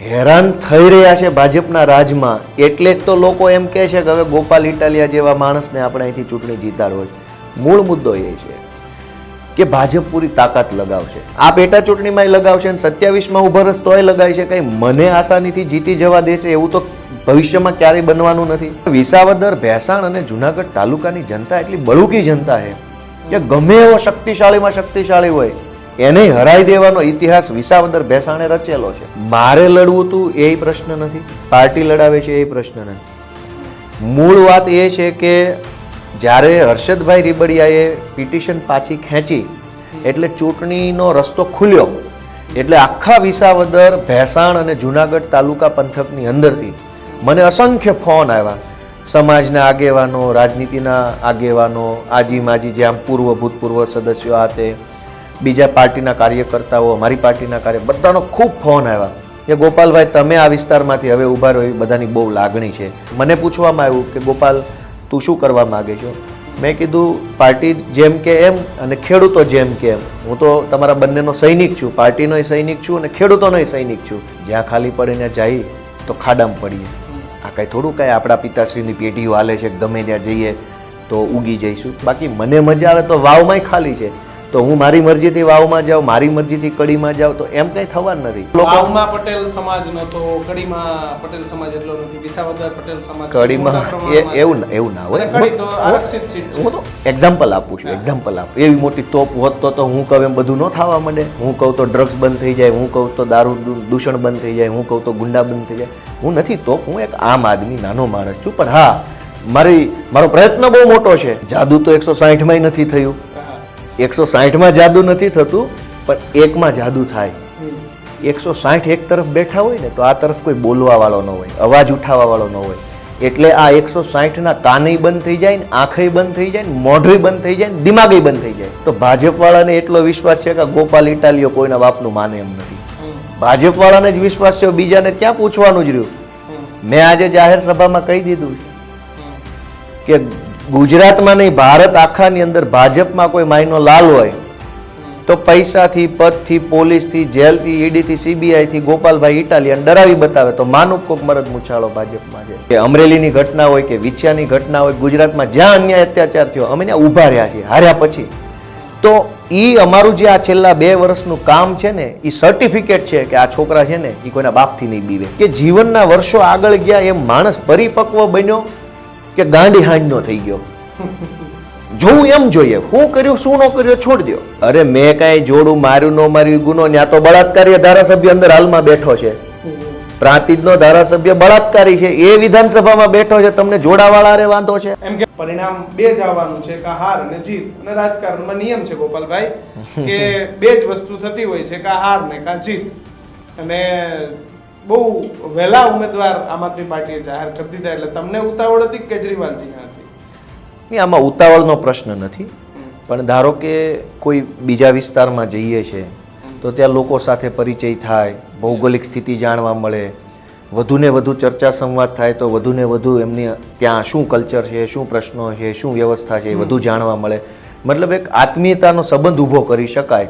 હેરાન થઈ રહ્યા છે ભાજપના રાજમાં. એટલે જ તો લોકો એમ કહે છે કે હવે ગોપાલ ઇટાલિયા જેવા માણસને આપણે અહીંથી ચૂંટણી જીતાડવો છે મૂળ મુદ્દો એ છે કે ભાજપ પૂરી તાકાત લગાવશે. આ પેટા ચૂંટણીમાં લગાવશે અને સત્યાવીસમાં ઊભો રસ તોય લગાય છે. કંઈ મને આસાનીથી જીતી જવા દેશે એવું તો ભવિષ્યમાં ક્યારેય બનવાનું નથી. વિસાવદર, ભેસાણ અને જુનાગઢ તાલુકાની જનતા એટલી બળુકી જનતા છે કે ગમે એવો શક્તિશાળીમાં શક્તિશાળી હોય. એને હરાઈ દેવાનો ઇતિહાસ વિસાવદર ભેસાણે રચેલો છે. મારે લડવું તું એ પ્રશ્ન નથી. પાર્ટી લડાવે છે એ પ્રશ્ન નથી. મૂળ વાત એ છે કે જ્યારે હર્ષદભાઈ રીબડિયાએ પિટિશન પાછી ખેંચી, એટલે ચૂંટણીનો રસ્તો ખુલ્યો. એટલે આખા વિસાવદર, ભેસાણ અને જુનાગઢ તાલુકા પંથકની અંદરથી મને અસંખ્ય ફોન આવ્યા. સમાજના આગેવાનો, રાજનીતિના આગેવાનો આજી માજી જ્યાં પૂર્વ ભૂતપૂર્વ સદસ્યો આ તે બીજા પાર્ટીના કાર્યકર્તાઓ, અમારી પાર્ટીના કાર્ય, બધાનો ખૂબ ફોન આવ્યા કે ગોપાલભાઈ, તમે આ વિસ્તારમાંથી હવે ઊભા રહ્યો બધાની બહુ લાગણી છે. મને પૂછવામાં આવ્યું કે ગોપાલ, તું શું કરવા માગે છો? મેં કીધું, પાર્ટી જેમ કે એમ અને ખેડૂતો જેમ કે એમ. હું તો તમારા બંનેનો સૈનિક છું પાર્ટીનોય સૈનિક છું અને ખેડૂતોનોય સૈનિક છું. જ્યાં ખાલી પડીને જઈ, તો ખાડામાં પડીએ. આ કાંઈ થોડું કાંઈ આપણા પિતાશ્રીની પેઢીઓ હાલે છે ગમે ત્યાં જઈએ, તો ઉગી જઈશું. બાકી મને મજા આવે તો વાવમાંય ખાલી છે. તો હું મારી મરજીથી વાવમાં જાઉં મારી મરજીથી કડીમાં જાઉં તો એમ કંઈ થવાનું નથી. વાવમાં પટેલ સમાજ નતો કડીમાં પટેલ સમાજ એટલો નથી વિસાવદર પટેલ સમાજ કડીમાં એ એવું એવું ના હોય. હું- તો એક્ઝામ્પલ આપું છું એક્ઝામ્પલ આપું. એવી મોટી તોપ હોત તો તો હું કહું એમ બધું ન થવા માંડે. હું કહું તો ડ્રગ્સ બંધ થઈ જાય હું કહું તો દારૂ દૂષણ બંધ થઈ જાય હું કહું તો ગુંડા બંધ થઈ જાય. હું નથી તોપ હું એક આમ આદમી નાનો માણસ છું. પણ હા મારી મારો પ્રયત્ન બહુ મોટો છે. જાદુ તો એકસો સાહીઠમાંય નથી થયું. એકસો સાહીઠમાં જાદુ નથી થતું પણ એકમાં જાદુ થાય. એકસો સાઠ એક તરફ બેઠા હોય ને તો આ તરફ કોઈ બોલવા વાળો ન હોય અવાજ ઉઠાવવા વાળો ન હોય. એટલે આ એકસો સાઠના કાનય બંધ થઈ જાય ને આંખય બંધ થઈ જાય ને મોઢું બંધ થઈ જાય ને દિમાગય બંધ થઈ જાય. તો ભાજપવાળાને એટલો વિશ્વાસ છે કે ગોપાલ ઇટાલીઓ કોઈના બાપનું માને એમ નથી. ભાજપવાળાને જ વિશ્વાસ છે બીજાને ક્યાં પૂછવાનું જ રહ્યું? મેં આજે જાહેર સભામાં કહી દીધું કે ગુજરાતમાં નહીં, ભારત આખાની અંદર ભાજપમાં કોઈ માયનો લાલ હોય, તો પૈસાથી, પદથી, પોલીસથી, જેલથી, ઈડીથી, સીબીઆઈથી, ગોપાલભાઈ ઇટાલિયન ડરાવી બતાવે તો માનું કોક મરદ મુછાળો ભાજપમાં છે. કે અમરેલીની ઘટના હોય કે વિછિયાની ઘટના હોય, ગુજરાતમાં જ્યાં અન્યાય અત્યાચાર થયો, અમે ત્યાં ઊભા રહ્યા છીએ, હાર્યા પછી. તો એ અમારું જે આ છેલ્લા બે વર્ષનું કામ છે ને એ સર્ટિફિકેટ છે કે આ છોકરા છે ને એ કોઈના બાપથી નહીં બીવે. કે જીવનના વર્ષો આગળ ગયા, એમ માણસ પરિપક્વ બન્યો કે ગાંડી હાંડનો થઈ ગયો. જોવું એમ જોઈએ શું કર્યું, શું ન કર્યું, છોડ દો અરે મેં કાંઈ જોડું માર્યું, ન માર્યું, ગુનો ત્યાં તો બળાત્કારી ધારાસભ્ય અંદર હાલમાં બેઠો છે. પ્રાંતિજનો ધારાસભ્ય બળાત્કારી છે. એ વિધાનસભામાં બેઠો છે. તમને જોડાવાળા રે વાંધો છે? એમ કે પરિણામ બે જ આવવાનું છે. કે હાર અને જીત. અને રાજકારણમાં નિયમ છે, ગોપાલભાઈ, કે બે જ વસ્તુ થતી હોય છે. કે હાર ને કા જીત. અને બહુ વહેલા ઉમેદવાર આમ આદમી પાર્ટીએ જાહેર કરી દીધા એટલે તમને ઉતાવળ હતી કેજરીવાલજી હતી? નહીં આમાં ઉતાવળનો પ્રશ્ન નથી. પણ ધારો કે કોઈ બીજા વિસ્તારમાં જઈએ છે તો ત્યાં લોકો સાથે પરિચય થાય ભૌગોલિક સ્થિતિ જાણવા મળે વધુને વધુ ચર્ચા સંવાદ થાય તો વધુને વધુ એમની ત્યાં શું કલ્ચર છે શું પ્રશ્નો છે શું વ્યવસ્થા છે એ વધુ જાણવા મળે. મતલબ એક આત્મીયતાનો સંબંધ ઊભો કરી શકાય.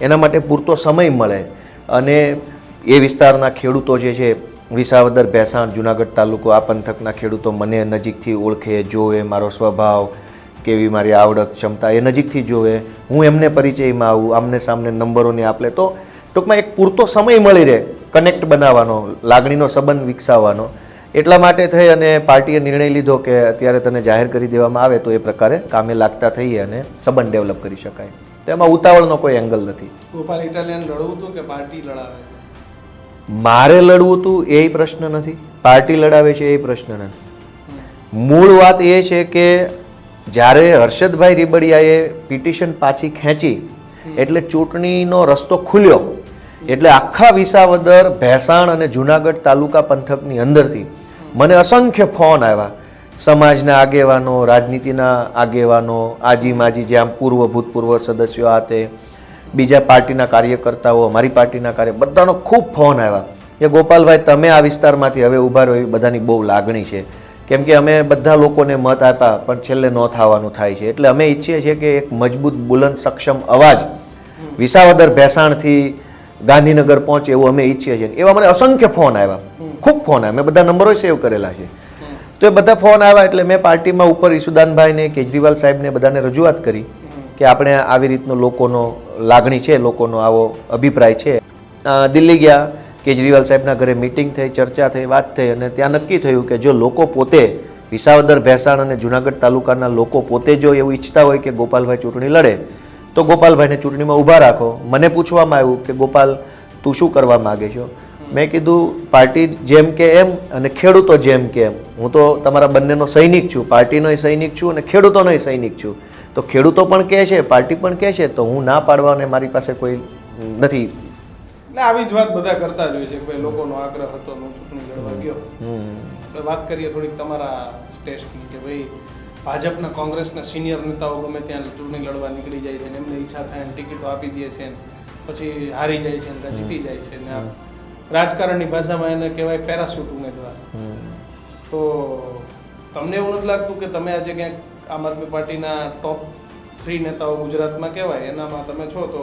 એના માટે પૂરતો સમય મળે. અને એ વિસ્તારના ખેડૂતો જે છે, વિસાવદર, ભેસાણ, જુનાગઢ તાલુકો, આ પંથકના ખેડૂતો મને નજીકથી ઓળખે, જોવે, મારો સ્વભાવ, કેવી મારી આવડત, ક્ષમતા, એ નજીકથી જોવે. હું એમને પરિચયમાં આવું, આમને સામને નંબરોની આપલે. તો ટૂંકમાં એક પૂરતો સમય મળી રહે કનેક્ટ બનાવવાનો, લાગણીનો સંબંધ વિકસાવવાનો. એટલા માટે થઈ અને પાર્ટીએ નિર્ણય લીધો કે અત્યારે તને જાહેર કરી દેવામાં આવે તો એ પ્રકારે કામે લાગતા થઈએ અને સંબંધ ડેવલપ કરી શકાય. તેમાં ઉતાવળનો કોઈ એંગલ નથી. ગોપાલ ઇટાલિયન લડવું હતું કે પાર્ટી લડાવે? મારે લડવું તું એ પ્રશ્ન નથી. પાર્ટી લડાવે છે એ પ્રશ્ન નથી. મૂળ વાત એ છે કે જ્યારે હર્ષદભાઈ રીબડિયાએ પિટિશન પાછી ખેંચી, એટલે ચૂંટણીનો રસ્તો ખુલ્યો. એટલે આખા વિસાવદર, ભેસાણ અને જુનાગઢ તાલુકા પંથકની અંદરથી મને અસંખ્ય ફોન આવ્યા. સમાજના આગેવાનો, રાજનીતિના આગેવાનો આજી માજી જે આમ પૂર્વ ભૂતપૂર્વ સદસ્યો આ તે બીજા પાર્ટીના કાર્યકર્તાઓ, અમારી પાર્ટીના કાર્ય, બધાનો ખૂબ ફોન આવ્યા કે, ગોપાલભાઈ, તમે આ વિસ્તારમાંથી હવે ઊભા રહો, એવી બધાની બહુ લાગણી છે. કેમ કે અમે બધા લોકોને મત આપ્યા, પણ છેલ્લે ન થવાનું થાય છે. એટલે અમે ઈચ્છીએ છીએ કે એક મજબૂત, બુલંદ, સક્ષમ અવાજ વિસાવદર ભેસાણથી ગાંધીનગર પહોંચે એવું અમે ઈચ્છીએ છીએ. એવા મને અસંખ્ય ફોન આવ્યા. ખૂબ ફોન આવ્યા. મેં બધા નંબરો સેવ કરેલા છે. તો એ બધા ફોન આવ્યા એટલે મેં પાર્ટીમાં ઉપર ઈસુદાનભાઈને, કેજરીવાલ સાહેબને બધાને રજૂઆત કરી. કે આપણે આવી રીતનો લોકોનો લાગણી છે, લોકોનો આવો અભિપ્રાય છે. દિલ્હી ગયા, કેજરીવાલ સાહેબના ઘરે મિટિંગ થઈ, ચર્ચા થઈ, વાત થઈ અને ત્યાં નક્કી થયું કે જો લોકો પોતે વિસાવદર, ભેસાણ અને જુનાગઢ તાલુકાના લોકો પોતે જો એવું ઈચ્છતા હોય કે ગોપાલભાઈ ચૂંટણી લડે, તો ગોપાલભાઈને ચૂંટણીમાં ઊભા રાખો. મને પૂછવામાં આવ્યું કે ગોપાલ, તું શું કરવા માગે છો? મેં કીધું, પાર્ટી જેમ કે એમ અને ખેડૂતો જેમ કે એમ. હું તો તમારા બંનેનો સૈનિક છું પાર્ટીનોય સૈનિક છું અને ખેડૂતોનોય સૈનિક છું. તો ખેડૂતો પણ કહે છે પાર્ટી પણ કહે છે તો હું ના પાડવાને મારી પાસે કોઈ નથી. એટલે આવી જ વાત બધા કરતા જ હોય છે ભાઈ લોકોનો આગ્રહ હતો હું ચૂંટણી લડવા ગયો. હમ. વાત કરીએ થોડીક તમારા ટેસ્ટની કે ભાઈ ભાજપના કોંગ્રેસના સિનિયર નેતાઓ ગમે ત્યાં ચૂંટણી લડવા નીકળી જાય છે ને એમને ઈચ્છા થાય ને ટિકિટો આપી દે છે પછી હારી જાય છે ને જીતી જાય છે ને રાજકારણની ભાષામાં એને કહેવાય પેરાશૂટ ઉમેદવાર. તો તમને એવું નથી લાગતું કે તમે આજે ક્યાંક આમ આદમી પાર્ટીના ટોપ થ્રી નેતાઓ ગુજરાતમાં કહેવાય એનામાં તમે છો તો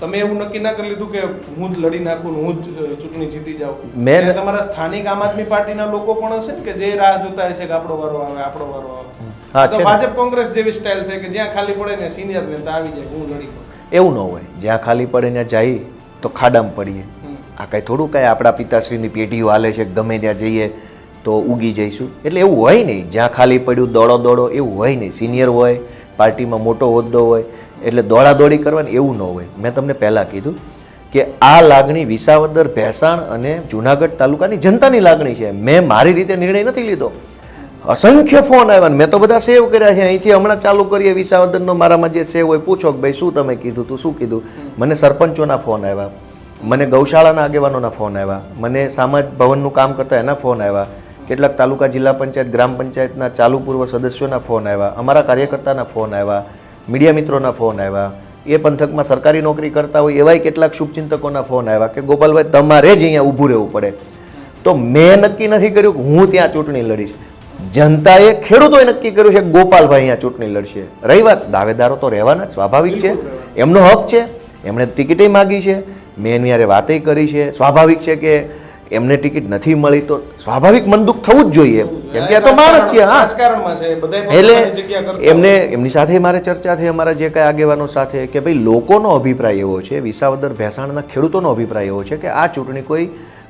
તમે એવું નક્કી ના કરી લીધું કે હું જ લડી નાખું હું જ ચૂંટણી જીતી જાઉં. મેં- તમારા સ્થાનિક આમ આદમી પાર્ટીના લોકો પણ હશે ને કે જે રાહ જોતા હશે કે આપણો વારો આવે આપણો વારો આવે? હા, તો ભાજપ કોંગ્રેસ જેવી સ્ટાઇલ થાય કે જ્યાં ખાલી પડે ને સિનિયર નેતા આવી જાય હું લડી એવું ન હોય. જ્યાં ખાલી પડે ત્યાં જાય તો ખાડામાં પડીએ. આ કાંઈ થોડું કાંઈ આપણા પિતાશ્રીની પેઢીઓ હાલે છે ગમે ત્યાં જઈએ તો ઉગી જઈશું. એટલે એવું હોય નહીં. જ્યાં ખાલી પડ્યું દોડો દોડો, એવું હોય નહીં. સિનિયર હોય, પાર્ટીમાં મોટો હોદ્દો હોય, એટલે દોડાદોડી કરવાની એવું ન હોય. મેં તમને પહેલાં કીધું કે આ લાગણી વિસાવદર, ભેસાણ અને જુનાગઢ તાલુકાની જનતાની લાગણી છે. મેં મારી રીતે નિર્ણય નથી લીધો. અસંખ્ય ફોન આવ્યા મેં તો બધા સેવ કર્યા છે. અહીંથી હમણાં ચાલુ કરીએ વિસાવદરનો મારામાં જે સેવ હોય, પૂછો કે ભાઈ શું તમે કીધું તું, શું કીધું? મને સરપંચોના ફોન આવ્યા. મને ગૌશાળાના આગેવાનોના ફોન આવ્યા. મને સામાજ ભવનનું કામ કરતા એના ફોન આવ્યા. કેટલાક તાલુકા જિલ્લા પંચાયત ગ્રામ પંચાયતના ચાલુ પૂર્વ સદસ્યોના ફોન આવ્યા અમારા કાર્યકર્તાના ફોન આવ્યા મીડિયા મિત્રોના ફોન આવ્યા. એ પંથકમાં સરકારી નોકરી કરતા હોય એવાય કેટલાક શુભચિંતકોના ફોન આવ્યા કે ગોપાલભાઈ તમારે જ અહીંયા ઊભું રહેવું પડે. તો મેં નક્કી નથી કર્યું કે હું ત્યાં ચૂંટણી લડીશ. જનતાએ ખેડૂતોએ નક્કી કર્યું છે કે ગોપાલભાઈ અહીંયા ચૂંટણી લડશે. રહી વાત દાવેદારો તો રહેવાના જ સ્વાભાવિક છે. એમનો હક છે. એમણે ટિકિટે માગી છે. મેં એની વાતે કરી છે. સ્વાભાવિક છે કે એમને ટિકિટ નથી મળી તો સ્વાભાવિક મનદુખ થવું જ જોઈએ કેમ કે આ તો માણસ છે હા. એટલે એમને એમની સાથે મારે ચર્ચા થઈ અમારા જે કાંઈ આગેવાનો સાથે કે ભાઈ લોકોનો અભિપ્રાય એવો છે વિસાવદર ભેસાણના ખેડૂતોનો અભિપ્રાય એવો છે કે આ ચૂંટણી કોઈ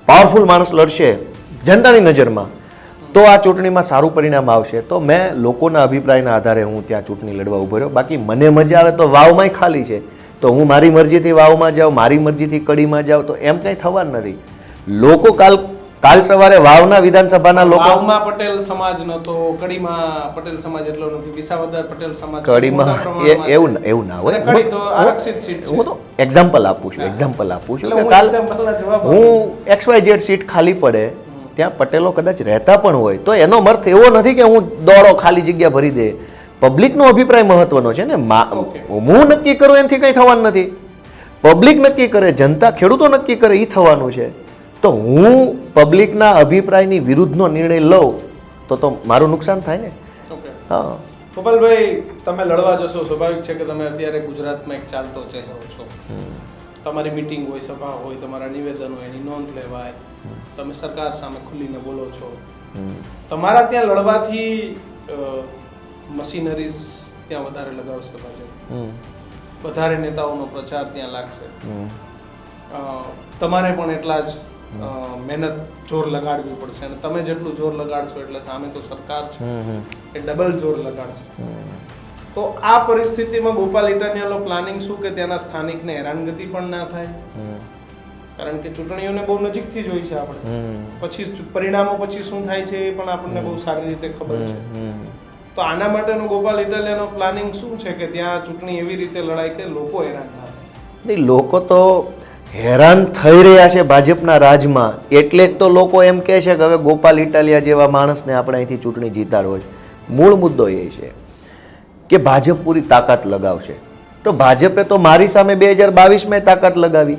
પાવરફુલ માણસ લડશે જનતાની નજરમાં તો આ ચૂંટણીમાં સારું પરિણામ આવશે. તો મેં લોકોના અભિપ્રાયના આધારે હું ત્યાં ચૂંટણી લડવા ઊભો રહ્યો. બાકી મને મજા આવે તો વાવમાંય ખાલી છે. તો હું મારી મરજીથી વાવમાં જાઉં મારી મરજીથી કડીમાં જાઉં તો એમ કંઈ થવાનું નથી. લોકો કાલ કાલ સવારે વાવના વિધાનસભાના લોકો વાવમાં પટેલ સમાજ નતો કડીમાં પટેલ સમાજ એટલો નથી વિસાવદર પટેલ સમાજ કડીમાં એવું એવું ના હોય. કડી તો આરક્ષિત સીટ હું તો એક્ઝામ્પલ આપું છું એક્ઝામ્પલ આપું છું એટલે કાલ. હું એક્સ વાય ઝેડ સીટ ખાલી પડે ત્યાં પટેલો કદાચ રહેતા પણ હોય તો એનો અર્થ એવો નથી કે હું દોડો ખાલી જગ્યા ભરી દે. પબ્લિકનો અભિપ્રાય મહત્વનો છે ને હું નક્કી કરું એનાથી કંઈ થવાનું નથી. પબ્લિક નક્કી કરે જનતા ખેડૂતો નક્કી કરે એ થવાનું છે. તો હું પબ્લિકના અભિપ્રાયની વિરુદ્ધનો નિર્ણય લઉં તો તો મારું નુકસાન થાય ને. હા. ગોપાલભાઈ તમે લડવા જશો સ્વાભાવિક છે કે તમે અત્યારે ગુજરાતમાં એક ચાલતો ચહેરો છો. તમારી મીટિંગ હોય સભા હોય તમારા નિવેદન હોય એની નોંધ લેવાય. તમે સરકાર સામે ખુલીને બોલો છો. તમારા ત્યાં લડવાથી મશીનરીઝ ત્યાં વધારે લગાવશે ભાજપ વધારે નેતાઓનો પ્રચાર ત્યાં લાગશે. તમારે પણ એટલા જ મહેનત જોર લગાડવી પડશે અને તમે જેટલું જોર લગાડશો એટલે સામે તો સરકાર છે. એ ડબલ જોર લગાડશે. તો આ પરિસ્થિતિમાં ગોપાલ ઇટાલિયાનો પ્લાનિંગ શું કે ત્યાંના સ્થાનિકને હેરાનગતિ પણ ના થાય. કારણ કે ચૂંટણીઓને બહુ નજીકથી જોઈ છે આપણે. પછી પરિણામો પછી શું થાય છે એ પણ આપણને બહુ સારી રીતે ખબર છે. તો આના માટેનો ગોપાલ ઇટાલિયાનો પ્લાનિંગ શું છે કે ત્યાં ચૂંટણી એવી રીતે લડાય કે લોકો હેરાન ના થાય? લોકો તો હેરાન થઈ રહ્યા છે ભાજપના રાજમાં. એટલે જ તો લોકો એમ કહે છે કે હવે ગોપાલ ઇટાલિયા જેવા માણસને આપણે અહીંથી ચૂંટણી જીતાડવો છે. મૂળ મુદ્દો એ છે કે ભાજપ પૂરી તાકાત લગાવશે. તો ભાજપે તો મારી સામે બે હજાર બાવીસમાં તાકાત લગાવી.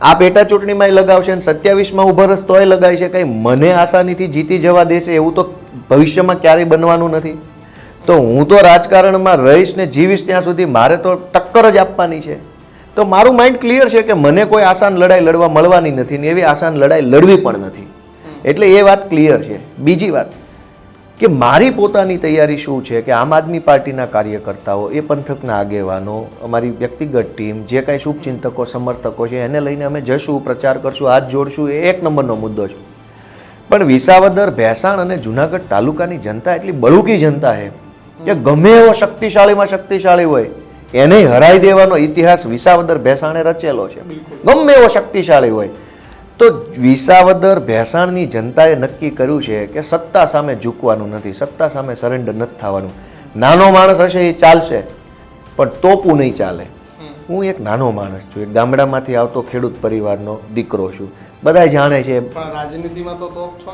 આ પેટા ચૂંટણીમાં લગાવશે અને સત્યાવીસમાં ઊભા રસ તોય લગાવી છે. કંઈ મને આસાનીથી જીતી જવા દેશે એવું તો ભવિષ્યમાં ક્યારેય બનવાનું નથી. તો હું તો રાજકારણમાં રહીશ ને જીવીશ ત્યાં સુધી મારે તો ટક્કર જ આપવાની છે. તો મારું માઇન્ડ ક્લિયર છે કે મને કોઈ આસાન લડાઈ લડવા મળવાની નથી ને એવી આસાન લડાઈ લડવી પણ નથી. એટલે એ વાત ક્લિયર છે. બીજી વાત, કે મારી પોતાની તૈયારી શું છે કે આમ આદમી પાર્ટીના કાર્યકર્તાઓ, એ પંથકના આગેવાનો, અમારી વ્યક્તિગત ટીમ, જે કાંઈ શુભચિંતકો, સમર્થકો છે, એને લઈને અમે જશું, પ્રચાર કરશું, હાથ જોડશું, એ એક નંબરનો મુદ્દો છે. પણ વિસાવદર, ભેસાણ અને જુનાગઢ તાલુકાની જનતા એટલી બળુકી જનતા છે કે ગમે એવો શક્તિશાળીમાં શક્તિશાળી હોય એને હરાઈ દેવાનો ઇતિહાસ વિસાવદર ભેસાણે રચેલો છે. ગમે એવો શક્તિશાળી હોય. તો વિસાવદર ભેસાણની જનતાએ નક્કી કર્યું છે કે સત્તા સામે ઝૂકવાનું નથી સત્તા સામે સરેન્ડર નથી થવાનું. નાનો માણસ હશે એ ચાલશે પણ તોપું નહીં ચાલે. હું એક નાનો માણસ છું એક ગામડામાંથી આવતો ખેડૂત પરિવારનો દીકરો છું. બધા જાણે છે. રાજનીતિમાં તો તોપ છો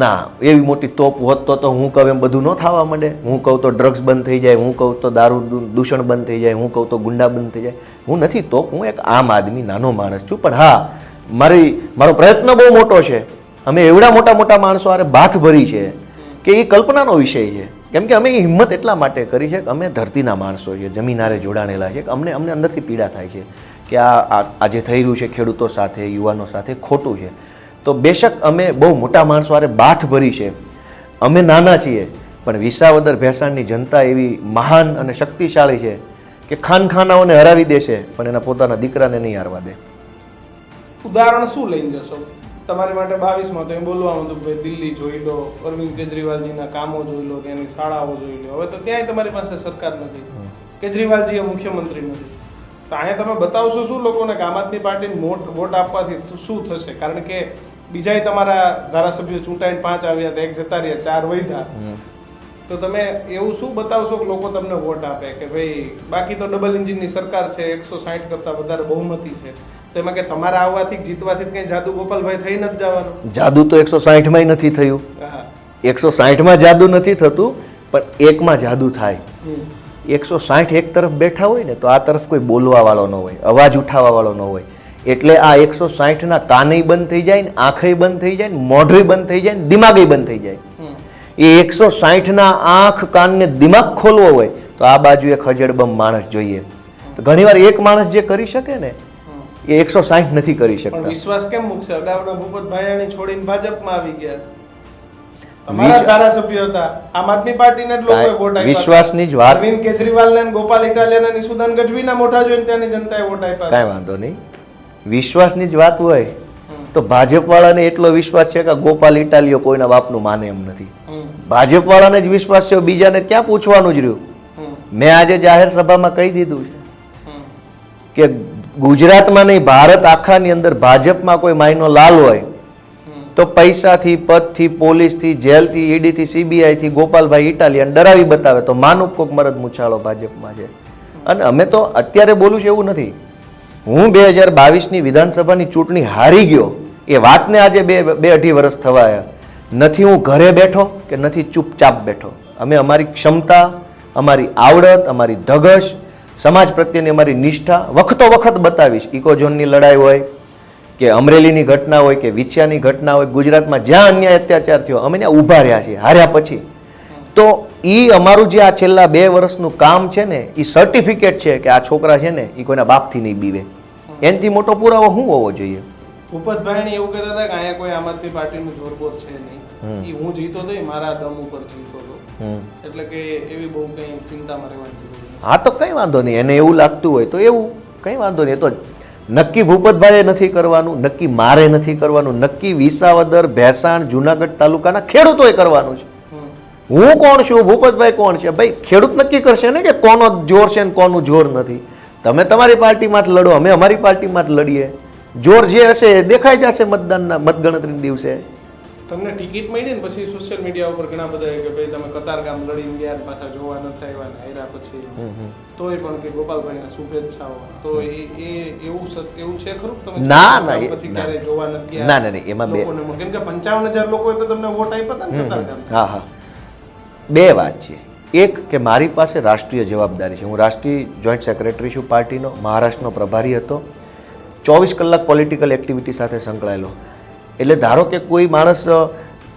ના એવી મોટી તોપ હોત તો તો હું કહું એમ બધું ન થવા માંડે. હું કહું તો ડ્રગ્સ બંધ થઈ જાય હું કહું તો દારૂ દૂષણ બંધ થઈ જાય હું કહું તો ગુંડા બંધ થઈ જાય. હું નથી તોપ હું એક આમ આદમી નાનો માણસ છું. પણ હા મારી મારો પ્રયત્ન બહુ મોટો છે. અમે એવડા મોટા મોટા માણસો આરે બાથ ભરી છે કે એ કલ્પનાનો વિષય છે. કેમ કે અમે એ હિંમત એટલા માટે કરી છે કે અમે ધરતીના માણસો છીએ જમીનારે જોડાણેલા છે કે અમને અમને અંદરથી પીડા થાય છે. કે આ આજે થઈ રહ્યું છે ખેડૂતો સાથે યુવાનો સાથે ખોટું છે. તો બેશક અમે બહુ મોટા માણસો આરે બાથ ભરી છે. અમે નાના છીએ પણ વિસાવદર ભેસાણની જનતા એવી મહાન અને શક્તિશાળી છે કે ખાનખાનાઓને હરાવી દેશે પણ એના પોતાના દીકરાને નહીં હારવા દે. ઉદાહરણ શું લઈને જશો? તમારી માટે બાવીસમાં તમે બોલવાનું હતું કે દિલ્હી જોઈ લો અરવિંદ કેજરીવાલજીના કામો જોઈ લો કે એની શાળાઓ જોઈ લો. હવે તો ત્યાંય તમારી પાસે સરકાર નથી. કેજરીવાલજી એ મુખ્યમંત્રી નથી. તો અહીંયા તમે બતાવશો શું લોકોને કે આમ આદમી પાર્ટીને વોટ વોટ આપવાથી શું થશે? કારણ કે બીજાય તમારા ધારાસભ્યો ચૂંટાઈને પાંચ આવ્યા એક જતા રહ્યા ચાર વૈધા તો તમે એવું શું બતાવશો કે લોકો તમને વોટ આપે કે ભાઈ બાકી તો ડબલ ઇન્જિનની સરકાર છે એકસો સાઠ કરતાં વધારે બહુમતી છે. તો એમાં કે તમારા આવવાથી જીતવાથી કંઈ જાદુ ગોપાલભાઈ થઈ નથી જવાનું? જાદુ તો એકસો સાહીઠમાં નથી થયું. એકસો સાહીઠમાં જાદુ નથી થતું પણ એકમાં જાદુ થાય. એકસો સાઠ એક તરફ બેઠા હોય ને તો આ તરફ કોઈ બોલવા વાળો ન હોય અવાજ ઉઠાવવા વાળો ન હોય. એટલે આ એકસો સાઠના કાનય બંધ થઈ જાય ને આંખય બંધ થઈ જાય ને મોઢે બંધ થઈ જાય ને દિમાગય બંધ થઈ જાય. એ એકસો સાઠના આંખ કાનને દિમાગ ખોલવો હોય તો આ બાજુ એક હજડબમ માણસ જોઈએ. તો ઘણીવાર એક માણસ જે કરી શકે ને એ એકસો સાઠ નથી કરી શકતા. વિશ્વાસ કેમ મૂકશે? અગાઉના ભૂપત ભાયાણી છોડીને ભાજપમાં આવી ગયા. વિશ્વાસની જ વાત- અરવિંદ અને ગોપાલ ઇટાલિયાને અને સુદાન ગઢવીના મોઢા જોઈને ત્યાંની જનતાએ વોટ આપ્યા કાંઈ વાંધો નહીં. વિશ્વાસની જ વાત હોય તો ભાજપ વાળાને એટલો વિશ્વાસ છે કે ગોપાલ ઇટાલીઓ કોઈના બાપનું માને એમ નથી. ભાજપ વાળાને જ વિશ્વાસ છે બીજાને ક્યાં પૂછવાનું જ રહ્યું? મેં આજે જાહેર સભામાં કહી દીધું છે કે ગુજરાતમાં નહીં ભારત આખાની અંદર ભાજપમાં કોઈ માયનો લાલ હોય. તો પૈસાથી, પદથી, પોલીસથી, જેલથી, ઈડીથી, સીબીઆઈથી, ગોપાલભાઈ ઇટાલિયન ડરાવી બતાવે તો માનું કોક મરદ મૂછાળો ભાજપમાં છે. અને અમે તો અત્યારે બોલું છું એવું નથી. હું બે હજાર બાવીસની વિધાનસભાની ચૂંટણી હારી ગયો. એ વાતને આજે બે બે અઢી વર્ષ થવાયા. નથી હું ઘરે બેઠો કે નથી ચૂપચાપ બેઠો. અમે અમારી ક્ષમતા, અમારી આવડત, અમારી ધગશ, સમાજ પ્રત્યેની અમારી નિષ્ઠા વખતો વખત બતાવીશ ઇકોઝોનની લડાઈ હોય કે અમરેલીની ઘટના હોય કે વિછિયાની ઘટના હોય ગુજરાતમાં જ્યાં અન્યાય અત્યાચાર થયો અમે ત્યાં ઊભા રહ્યા છીએ હાર્યા પછી. તો એ અમારું જે આ છેલ્લા બે વર્ષનું કામ છે ને એ સર્ટિફિકેટ છે કે આ છોકરા છે ને એ કોઈના બાપથી નહીં બીવે. એનાથી મોટો પુરાવો શું હોવો જોઈએ? એવું કહેતા હતા કે અહીંયા કોઈ આમ આદમી પાર્ટીનું જોરબોર છે હમ. નહીં ઈ હું જીતો હતો મારા દમ ઉપર જીતો હતો. એટલે કે એવી બહુ કંઈ ચિંતામાં રહેવાની જરૂર હા તો કંઈ વાંધો નહીં એને એવું લાગતું હોય તો એવું કંઈ વાંધો નહીં એ તો નક્કી ભૂપતભાઈએ નથી કરવાનું, નક્કી મારે નથી કરવાનું, નક્કી વિસાવદર, ભેસાણ, જુનાગઢ તાલુકાના ખેડૂતોએ કરવાનું છે. હું કોણ છું? ભૂપતભાઈ કોણ છે? ભાઈ, ખેડૂત નક્કી કરશે ને કે કોનો જોર છે ને કોનું જોર નથી. તમે તમારી પાર્ટીમાં જ લડો, અમે અમારી પાર્ટીમાં જ લડીએ. જોર જે હશે દેખાઈ જશે મતદાનના, મતગણતરીના દિવસે. તમને ટિકિટ મળી ને પછી સોશિયલ મીડિયા ઉપર ઘણા બધા કે ભાઈ તમે કતાર ગામ લડીને ગયા ને પાછા જોવા નથી આવ્યા ને હાર્યા પછી. તોય પણ કે ગોપાલભાઈને શુભેચ્છાઓ. તો એ એ એવું એવું છે ખરું તમે ના, ના, પછી ક્યારે જોવા નથી ગયા? ના, ના, ના, એમાં બે- કેમ કે પંચાવન હજાર લોકોએ તો તમને વોટ આપ્યા હતા ને. હા હા. બે વાત છે. એક કે મારી પાસે રાષ્ટ્રીય જવાબદારી છે. હું રાષ્ટ્રીય જોઈન્ટ સેક્રેટરી છું પાર્ટીનો મહારાષ્ટ્રનો પ્રભારી હતો. ચોવીસ કલાક પોલિટિકલ એક્ટિવિટી સાથે સંકળાયેલો. એટલે ધારો કે કોઈ માણસ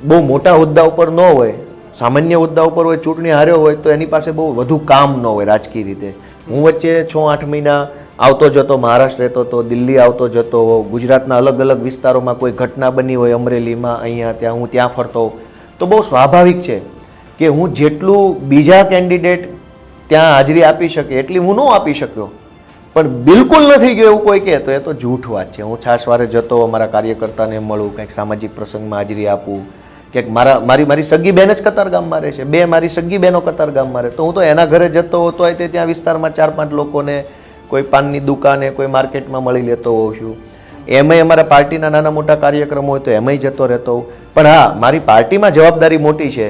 બહુ મોટા હોદ્દા ઉપર ન હોય, સામાન્ય હોદ્દા ઉપર હોય, ચૂંટણી હાર્યો હોય, તો એની પાસે બહુ વધુ કામ ન હોય રાજકીય રીતે. હું વચ્ચે છ, આઠ મહિના આવતો જતો મહારાષ્ટ્ર રહેતો હતો, દિલ્હી આવતો જતો ગુજરાતના અલગ અલગ વિસ્તારોમાં કોઈ ઘટના બની હોય, અમરેલીમાં, અહીંયા, ત્યાં, હું ત્યાં ફરતો તો બહુ સ્વાભાવિક છે કે હું જેટલું બીજા કેન્ડિડેટ ત્યાં હાજરી આપી શકે, એટલી હું ન આપી શક્યો. પણ બિલકુલ નથી ગયો એવું કોઈ કહે તો એ તો જૂઠ વાત છે. હું છાસવારે જતો, અમારા કાર્યકર્તાને મળું, કંઈક સામાજિક પ્રસંગમાં હાજરી આપું, ક્યાંક મારા, મારી મારી સગી બહેન જ કતારગામમાં રહે છે. બે મારી સગી બહેનો કતારગામમાં રહે. તો હું તો એના ઘરે જતો હોતો હોય તે ત્યાં વિસ્તારમાં ચાર, પાંચ લોકોને કોઈ પાનની દુકાને, કોઈ માર્કેટમાં મળી લેતો હોઉં છું. એમાંય અમારા પાર્ટીના નાના મોટા કાર્યક્રમો હોય તો એમાંય જતો રહેતો હોઉં. પણ હા, મારી પાર્ટીમાં જવાબદારી મોટી છે.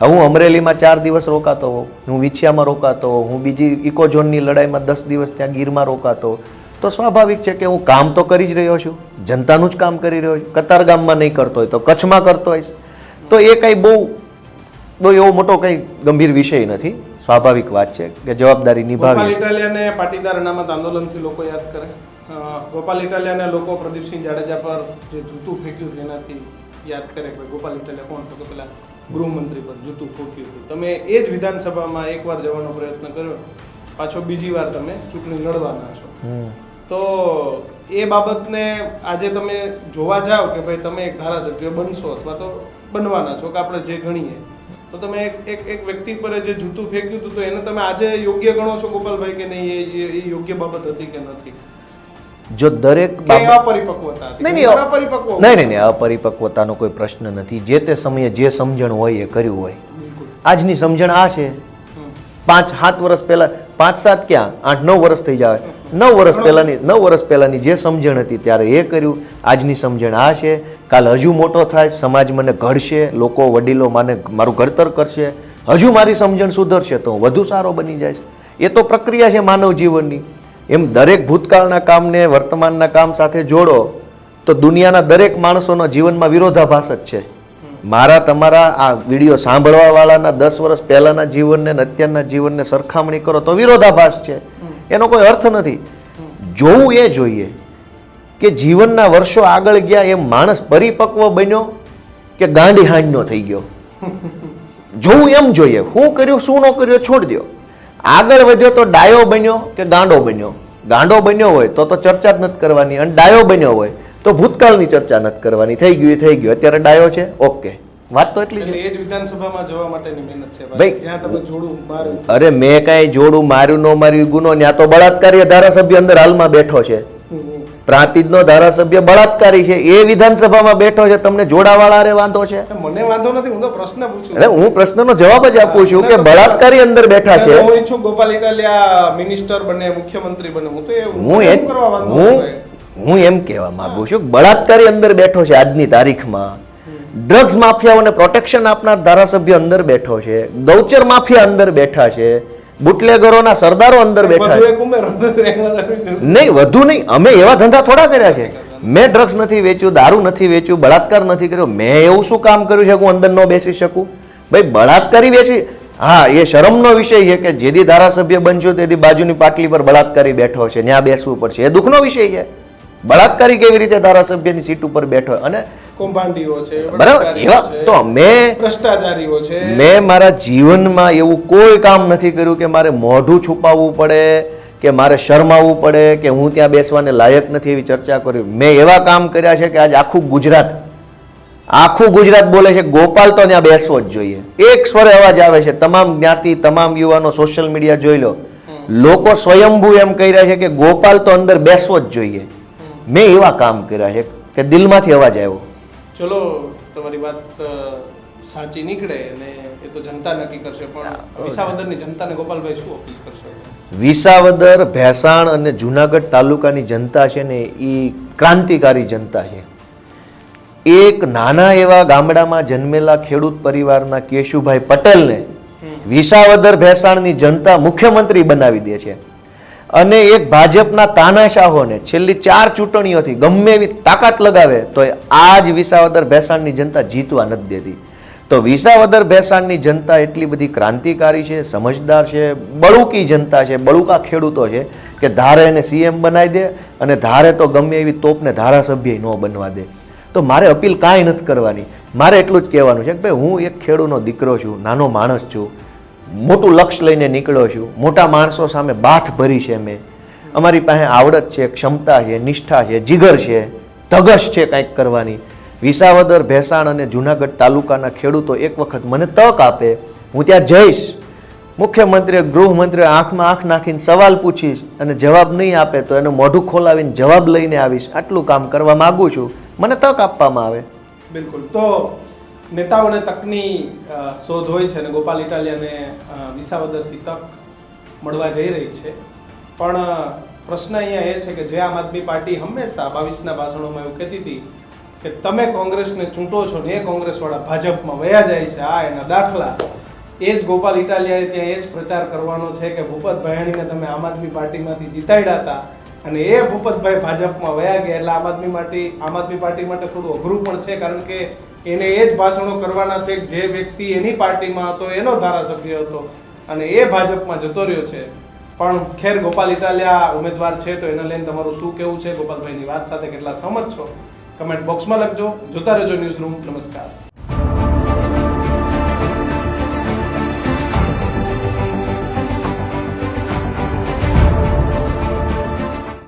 હું અમરેલીમાં ચાર દિવસ રોકાતો હું વિછિયામાં રોકાતો હું બીજી ઇકો ઝોનની લડાઈમાં દસ દિવસ ત્યાં ગીરમાં રોકાતો તો સ્વાભાવિક છે કે હું કામ તો કરી જ રહ્યો છું જનતાનું જ કામ કરી રહ્યો છું કતારગામમાં નહીં કરતો હોય તો કચ્છમાં કરતો હોઈશ. તો એ કંઈ બહુ બહુ એવો મોટો કંઈ ગંભીર વિષય નથી. સ્વાભાવિક વાત છે કે જવાબદારી નિભાવી. ઇટાલિયાને પાટીદાર અનામત આંદોલનથી લોકો યાદ કરે. ગોપાલ ઇટાલિયાને લોકો પ્રદીપસિંહ જાડેજા પર જે જૂતું ફેંક્યું તેનાથી યાદ કરે કે ગોપાલ ઇટાલિયા કોણ તો પેલા ગૃહમંત્રી પર જૂતું ફૂંક્યું હતું. તમે એ જ વિધાનસભામાં એકવાર જવાનો પ્રયત્ન કર્યો. પાછો બીજી વાર તમે ચૂંટણી લડવાના છો. તો એ બાબતને આજે તમે જોવા જાઓ કે ભાઈ તમે એક ધારાસભ્ય બનશો અથવા તો બનવાના છો કે આપણે જે ગણીએ. તો તમે એક એક એક વ્યક્તિ પર જે જૂતું ફેંક્યું હતું તો એને તમે આજે યોગ્ય ગણો છો ગોપાલભાઈ કે નહીં? એ યોગ્ય બાબત હતી કે નથી? જો દરેક નહીં નહીં નહીં અપરિપક્વતાનો કોઈ પ્રશ્ન નથી. જે તે સમયે જે સમજણ હોય એ કર્યું હોય. આજની સમજણ આ છે. પાંચ સાત વર્ષ પહેલા પાંચ સાત ક્યાં? આઠ નવ વર્ષ થઈ જાય. નવ વર્ષ પહેલાની નવ વર્ષ પહેલાની જે સમજણ હતી ત્યારે એ કર્યું. આજની સમજણ આ છે. કાલ હજુ મોટો થાય સમાજ મને ઘડશે લોકો વડીલો મને મારું ઘડતર કરશે. હજુ મારી સમજણ સુધરશે તો વધુ સારો બની જાય એ તો પ્રક્રિયા છે માનવ જીવનની. એમ દરેક ભૂતકાળના કામને, વર્તમાનના કામ સાથે જોડો, તો દુનિયાના દરેક માણસોના જીવનમાં વિરોધાભાસ જ છે. મારા, તમારા આ વીડિયો સાંભળવાવાળાના દસ વર્ષ પહેલાંના જીવનને અને અત્યારના જીવનને સરખામણી કરો તો વિરોધાભાસ છે. એનો કોઈ અર્થ નથી. જોવું એ જોઈએ કે જીવનના વર્ષો આગળ ગયા એ માણસ પરિપક્વ બન્યો કે ગાંડી હાંડનો થઈ ગયો. જોવું એમ જોઈએ. શું કર્યું, શું ન કર્યું છોડી દો આગળ વધ્યો તો ડાયો બન્યો કે ગાંડો બન્યો? ગાંડો બન્યો હોય તો તો ચર્ચા જ નથી કરવાની. અને ડાયો બન્યો હોય તો ભૂતકાળની ચર્ચા નથી કરવાની. થઈ ગયું થઈ ગયું. અત્યારે ડાયો છે? ઓકે. વાત તો એટલી એ જ વિધાનસભામાં જવા માટેની મહેનત છે ભાઈ, જ્યાં તમે જોડું મારું અરે મેં કાંઈ જોડું માર્યું ન માર્યું ગુનો ત્યાં તો બળાત્કારી ધારાસભ્ય અંદર હાલમાં બેઠો છે. પ્રાંતિજનો ધારાસભ્ય બળાત્કારી છે. એ વિધાનસભામાં બેઠો છે. તમને જોડાવાળા રે વાંધો છે? મને વાંધો નથી હું તો પ્રશ્ન પૂછું. એટલે હું પ્રશ્નનો જવાબ જ આપું છું કે બળાત્કારી અંદર બેઠા છે. હું ઈચ્છું ગોપાલ ઇટાલિયા મિનિસ્ટર બને મુખ્યમંત્રી બને. હું તો હું એ હું હું એમ કહેવા માંગુ છું બળાત્કારી અંદર બેઠો છે આજની તારીખમાં. ડ્રગ્સ માફિયાઓને પ્રોટેક્શન આપનાર ધારાસભ્ય અંદર બેઠો છે. ગૌચર માફિયા અંદર બેઠા છે. બુટલેગરોના સરદારો અંદર બેઠા નહીં વધુ નહીં. અમે એવા ધંધા થોડા કર્યા છે. મેં ડ્રગ્સ નથી વેચ્યું દારૂ નથી વેચ્યું બળાત્કાર નથી કર્યો. મેં એવું શું કામ કર્યું છે હું અંદર ન બેસી શકું? ભાઈ બળાત્કારી બેસી હા એ શરમનો વિષય છે કે જેથી ધારાસભ્ય બનશો તેથી બાજુની પાટલી પર બળાત્કારી બેઠો છે ત્યાં બેસવું પડશે. એ દુઃખનો વિષય છે. બળાત્કારી કેવી રીતે ધારાસભ્યની સીટ ઉપર બેઠો? અને કૌભાંડીઓ છે બરાબર એવા તો મેં ભ્રષ્ટાચારીઓ છે. મેં મારા જીવનમાં એવું કોઈ કામ નથી કર્યું કે મારે મોઢું છુપાવવું પડે કે મારે શરમાવવું પડે કે હું ત્યાં બેસવાને લાયક નથી એવી ચર્ચા કરી. મેં એવા કામ કર્યા છે કે આજ આખું ગુજરાત આખું ગુજરાત બોલે છે ગોપાલ તો ત્યાં બેસવો જ જોઈએ. એક સ્વરે અવાજ આવે છે તમામ જ્ઞાતિ તમામ યુવાનો સોશિયલ મીડિયા જોઈ લો. લોકો સ્વયંભૂ એમ કહી રહ્યા છે કે ગોપાલ તો અંદર બેસવો જ જોઈએ. મેં એવા કામ કર્યા છે કે દિલમાંથી અવાજ આવ્યો. ચલો તમારી વાત સાચી નીકળે અને એ તો જનતા નક્કી કરશે પણ વિસાવદરની જનતાને ગોપાલભાઈ શું અપીલ કરશે? વિસાવદર ભેસાણ અને જુનાગઢ તાલુકાની જનતા છે ને એ ક્રાંતિકારી જનતા છે. એક નાના એવા ગામડામાં જન્મેલા ખેડૂત પરિવારના કેશુભાઈ પટેલને વિસાવદર ભેસાણની જનતા મુખ્યમંત્રી બનાવી દે છે. અને એક ભાજપના તાનાશાહોને છેલ્લી ચાર ચૂંટણીઓથી ગમે એવી તાકાત લગાવે તો આ જ વિસાવદર ભેસાણની જનતા જીતવા નથી દેતી. તો વિસાવદર ભેસાણની જનતા એટલી બધી ક્રાંતિકારી છે, સમજદાર છે, બળુકી જનતા છે, બળુકા ખેડૂતો છે, કે ધારે એને સીએમ બનાવી દે અને ધારે તો ગમે એવી તોપને ધારાસભ્ય ન બનવા દે. તો મારે અપીલ કાંઈ નથી કરવાની. મારે એટલું જ કહેવાનું છે કે ભાઈ, હું એક ખેડૂનો દીકરો છું, નાનો માણસ છું મોટું લક્ષ્ય લઈને નીકળ્યો છું. મોટા માણસો સામે બાથ ભરી છે મેં. અમારી પાસે આવડત છે, ક્ષમતા છે, નિષ્ઠા છે, જીગર છે ધગશ છે કંઈક કરવાની. વિસાવદર, ભેસાણ અને જુનાગઢ તાલુકાના ખેડૂતો એક વખત મને તક આપે. હું ત્યાં જઈશ. મુખ્યમંત્રી ગૃહમંત્રી આંખમાં આંખ નાખીને સવાલ પૂછીશ અને જવાબ નહીં આપે તો એનું મોઢું ખોલાવીને જવાબ લઈને આવીશ. આટલું કામ કરવા માગું છું. મને તક આપવામાં આવે. બિલકુલ. તો નેતાઓને તકની શોધ હોય છે અને ગોપાલ ઇટાલિયાને વિસાવદરથી તક મળવા જઈ રહી છે. પણ પ્રશ્ન અહીંયા એ છે કે જે આમ આદમી પાર્ટી હંમેશા બાવીસના ભાષણોમાં એવું કહેતી હતી કે તમે કોંગ્રેસને ચૂંટો છો ને એ કોંગ્રેસવાળા ભાજપમાં વયા જાય છે, આ એના દાખલા. એ જ ગોપાલ ઇટાલિયાએ ત્યાં એ જ પ્રચાર કરવાનો છે કે ભૂપત તમે આમ આદમી પાર્ટીમાંથી જીતાડ્યા હતા અને એ ભૂપતભાઈ ભાજપમાં વયા ગયા. એટલે આમ આદમી પાર્ટી આમ આદમી પાર્ટી માટે થોડું અઘરું પણ છે કારણ કે એને એ જ ભાષણો કરવાના છે જે વ્યક્તિ એની પાર્ટીમાં હતો, એનો ધારાસભ્ય હતો અને એ ભાજપમાં જતો રહ્યો છે. પણ ખેર ગોપાલ ઇટાલિયા ઉમેદવાર છે, તો એને લઈને તમારું શું કેવું છે? ગોપાલભાઈની વાત સાથે કેટલા સહમત છો? કમેન્ટ બોક્સમાં લખજો. જોતા રહેજો ન્યૂઝ રૂમ. નમસ્કાર.